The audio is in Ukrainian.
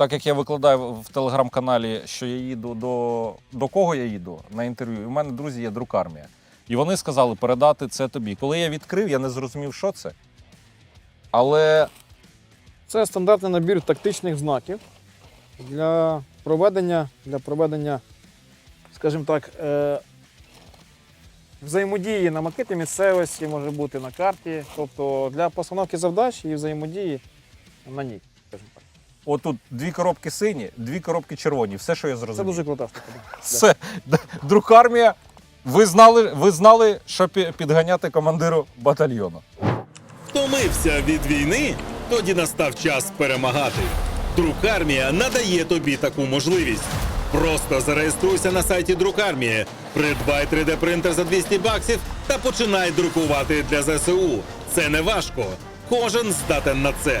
так як я викладаю в телеграм-каналі, що я їду до, до кого я їду на інтерв'ю, і в мене друзі є друкармія. І вони сказали передати це тобі. Коли я відкрив, я не зрозумів, що це. Але Це стандартний набір тактичних знаків для проведення, для проведення, скажімо так, е, взаємодії на макеті місцевості може бути на карті, тобто для постановки завдач і взаємодії на ній. скажімо так. Отут дві коробки сині, дві коробки червоні. Все, що я Це зрозумів. дуже крута штука. Все. Друкармія. Ви знали, ви знали, що підганяти командиру батальйону. Втомився від війни? Тоді настав час перемагати. Друкармія надає тобі таку можливість. Просто зареєструйся на сайті Друкармії, придбай 3D принтер за 200 баксів та починай друкувати для ЗСУ. Це не важко. Кожен здатен на це.